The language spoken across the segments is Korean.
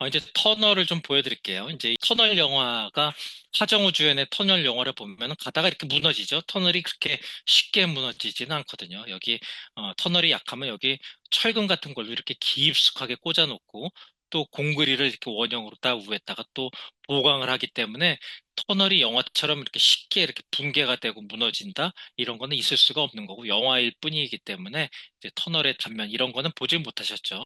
어, 이제 터널을 좀 보여드릴게요. 이제 이 터널 영화가 하정우 주연의 터널 영화를 보면 가다가 이렇게 무너지죠. 터널이 그렇게 쉽게 무너지지는 않거든요. 여기 어, 터널이 약하면 여기 철근 같은 걸로 이렇게 깊숙하게 꽂아놓고 또 공그리를 이렇게 원형으로 딱 위에다가 또 보강을 하기 때문에 터널이 영화처럼 이렇게 쉽게 이렇게 붕괴가 되고 무너진다 이런 거는 있을 수가 없는 거고 영화일 뿐이기 때문에 터널의 단면 이런 거는 보지 못하셨죠.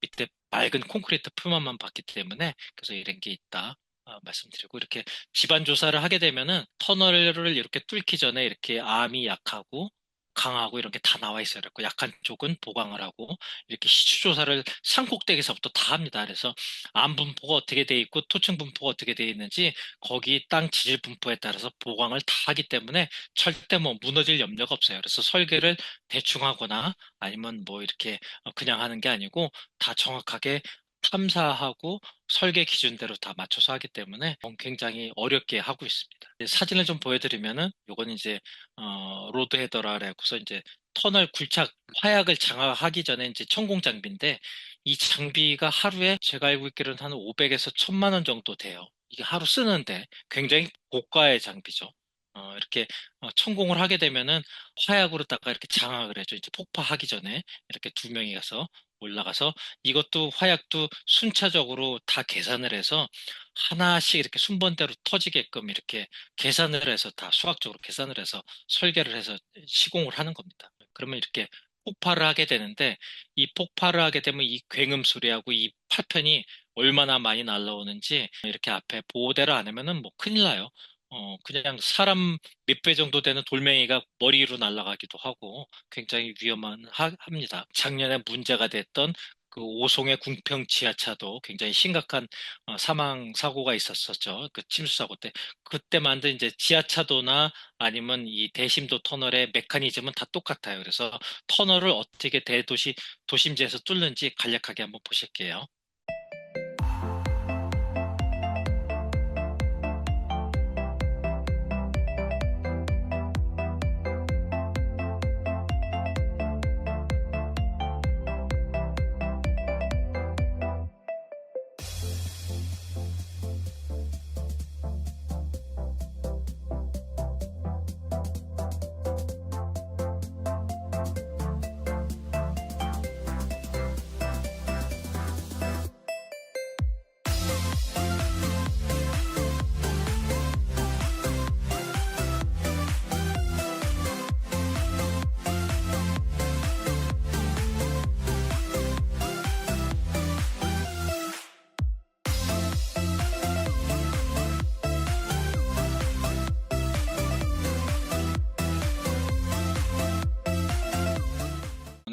밑에 맑은 콘크리트 표면만 봤기 때문에 그래서 이런 게 있다. 어, 말씀드리고 이렇게 집안 조사를 하게 되면은 터널을 이렇게 뚫기 전에 이렇게 암이 약하고 강하고 이런 게 다 나와 있어요. 그래고 약한 쪽은 보강을 하고 이렇게 시추 조사를 산꼭대기에서부터 다 합니다. 그래서 암 분포가 어떻게 돼 있고 토층 분포가 어떻게 돼 있는지 거기 땅 지질 분포에 따라서 보강을 다 하기 때문에 절대 뭐 무너질 염려가 없어요. 그래서 설계를 대충 하거나 아니면 뭐 이렇게 그냥 하는 게 아니고 다 정확하게 탐사하고 설계 기준대로 다 맞춰서 하기 때문에 굉장히 어렵게 하고 있습니다. 사진을 좀 보여드리면은 요건 이제 어, 로드 헤더라라고서 이제 터널 굴착 화약을 장악하기 전에 이제 천공 장비인데 이 장비가 하루에 제가 알고 있기로는 한 500에서 1000만 원 정도 돼요. 이게 하루 쓰는데 굉장히 고가의 장비죠. 어, 이렇게 어, 천공을 하게 되면은 화약으로다가 이렇게 장악을 해줘. 이제 폭파하기 전에 이렇게 두 명이 가서 올라가서 이것도 화약도 순차적으로 다 계산을 해서 하나씩 이렇게 순번대로 터지게끔 이렇게 계산을 해서 다 수학적으로 계산을 해서 설계를 해서 시공을 하는 겁니다. 그러면 이렇게 폭발을 하게 되는데 이 폭발을 하게 되면 이 굉음 소리하고 이 파편이 얼마나 많이 날라오는지 이렇게 앞에 보호대를 안 하면은 뭐 큰일 나요. 어, 그냥 사람 몇 배 정도 되는 돌멩이가 머리로 날아가기도 하고 굉장히 위험한 하, 합니다. 작년에 문제가 됐던 그 오송의 궁평 지하차도 굉장히 심각한 어, 사망 사고가 있었었죠. 그 침수 사고 때 그때 만든 이제 지하차도나 아니면 이 대심도 터널의 메커니즘은 다 똑같아요. 그래서 터널을 어떻게 대도시 도심지에서 뚫는지 간략하게 한번 보실게요.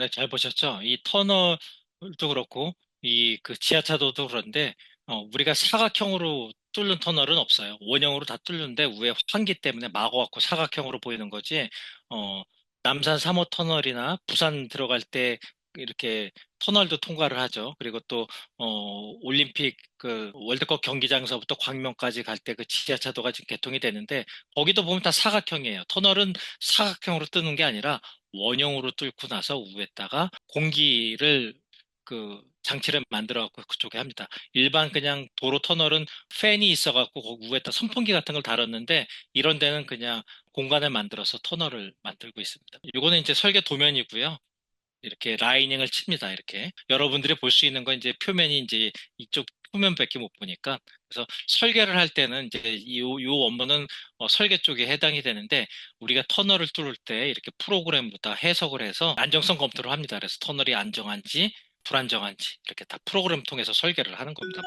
네, 잘 보셨죠? 이 터널도 그렇고, 이 그 지하차도도 그런데, 어, 우리가 사각형으로 뚫는 터널은 없어요. 원형으로 다 뚫는데 위에 환기 때문에 막아갖고 사각형으로 보이는 거지, 어, 남산 3호 터널이나 부산 들어갈 때 이렇게 터널도 통과를 하죠. 그리고 또, 어, 올림픽 그 월드컵 경기장서부터 광명까지 갈 때 그 지하차도가 지금 개통이 되는데, 거기도 보면 다 사각형이에요. 터널은 사각형으로 뜨는 게 아니라 원형으로 뚫고 나서 위에다가 공기를 그 장치를 만들어 갖고 그쪽에 합니다. 일반 그냥 도로 터널은 팬이 있어 갖고 거기 위에다 선풍기 같은 걸 달았는데 이런 데는 그냥 공간을 만들어서 터널을 만들고 있습니다. 이거는 이제 설계 도면이고요. 이렇게 라이닝을 칩니다. 이렇게 여러분들이 볼 수 있는 건 이제 표면이 이제 이쪽 표면밖에 못 보니까 그래서 설계를 할 때는 이제 이, 이 원문은 어, 설계 쪽에 해당이 되는데 우리가 터널을 뚫을 때 이렇게 프로그램보다 해석을 해서 안정성 검토를 합니다. 그래서 터널이 안정한지 불안정한지 이렇게 다 프로그램 통해서 설계를 하는 겁니다.